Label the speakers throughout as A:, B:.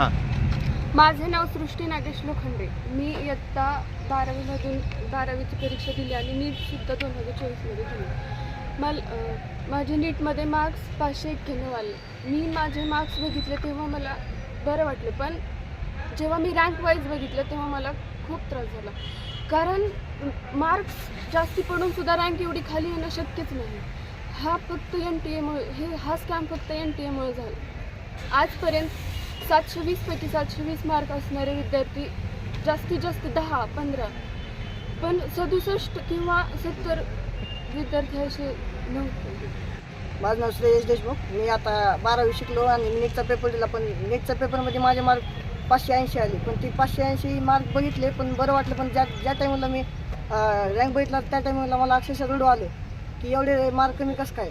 A: माझे नाव सृष्टी नागेश लोखंडे. मी इयत्ता बारावीमधून बारावीची परीक्षा दिली आणि नीटसुद्धा दोन हजार चोवीसमध्ये दिली. मला माझे नीटमध्ये मार्क्स पाचशे एक्क्याण्णव आले. मी माझे मार्क्स बघितले तेव्हा मला बरं वाटलं पण जेव्हा मी रँक वाईज बघितलं तेव्हा मला खूप त्रास झाला. कारण मार्क्स जास्ती पडून सुद्धा रँक एवढी खाली येणं शक्यच नाही. हा फक्त एन टी एमुळे हे हा स्कॅम फक्त एन टी एमुळे झाला. आजपर्यंत सातशे वीसपैकी सातशे वीस मार्क असणारे विद्यार्थी जास्तीत जास्त दहा पंधरा पण सदुसष्ट किंवा सत्तर विद्यार्थी असे नव्हते.
B: माझं नाव सुरेश देशमुख. मी आता बारावी शिकलो आणि नीटचा पेपर दिला पण नीटच्या पेपरमध्ये माझे मार्क पाचशे ऐंशी आले. पण ती पाचशे ऐंशी मार्क बघितले पण बरं वाटलं पण ज्या ज्या टायमाला मी रँक बघितला त्या टायमाला मला अक्षरशः रडू आलं की एवढे मार्क कमी कसं काय?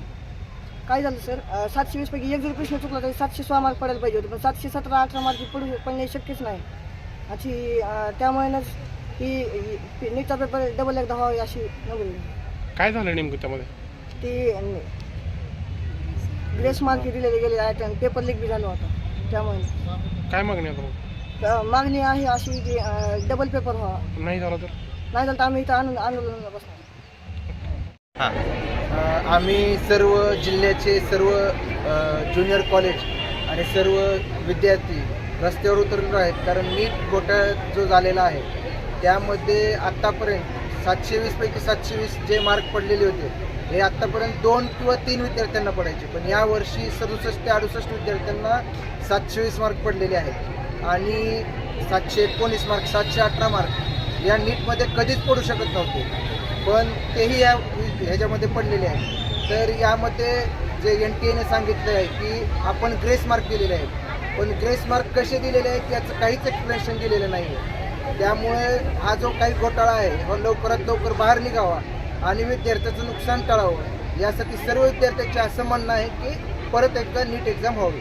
B: काय झालं सर सातशे वीसपैकी एक जर प्रश्न चुकला तरी सातशे सोळा मार्क पडायला पाहिजे होते. पण सातशे सतरा अठरा मार्क पडू पडणे शक्यच नाही. अशी त्यामुळेच ही नीटचा पेपर डबल एकदा व्हावी अशी नव्हती
C: काय झालं नेमकं त्यामध्ये?
B: ती ग्रेस मार्क दिलेले गेले आहेत आणि पेपर लीक बी झाला होता. त्यामुळे.
C: काय मागणी आता मग?
B: अं, मागणी आहे अशी की डबल पेपर व्हावा.
C: नाही झालं तर?
B: नाही झालं तर आम्ही इथं आंदोलन आंदोलनाला बसणार.
D: हां. आम्ही सर्व जिल्ह्याचे सर्व ज्युनियर कॉलेज आणि सर्व विद्यार्थी रस्त्यावर उतरून आहेत. कारण नीट घोटाळा जो झालेला आहे त्यामध्ये आत्तापर्यंत सातशे वीसपैकी सातशे वीस जे मार्क पडलेले होते हे आत्तापर्यंत दोन किंवा तीन विद्यार्थ्यांना पडायचे. पण यावर्षी सदुसष्ट ते अडुसष्ट विद्यार्थ्यांना सातशे वीस मार्क पडलेले आहेत. आणि सातशे एकोणीस मार्क सातशे अठरा मार्क या नीटमध्ये कधीच पडू शकत नव्हते. पण तेही या ह्याच्यामध्ये पडलेले आहे तर यामध्ये जे एन टी एने सांगितलं आहे की आपण ग्रेस मार्क दिलेले आहेत. पण ग्रेस मार्क कसे दिलेले आहेत याचं काहीच एक्सप्लेनेशन दिलेलं नाही आहे त्यामुळे हा जो काही घोटाळा आहे हा लवकरात लवकर बाहेर निघावा आणि विद्यार्थ्याचं नुकसान टाळावं यासाठी सर्व विद्यार्थ्यांचे असं म्हणणं आहे की परत एकदा नीट एक्झाम व्हावी.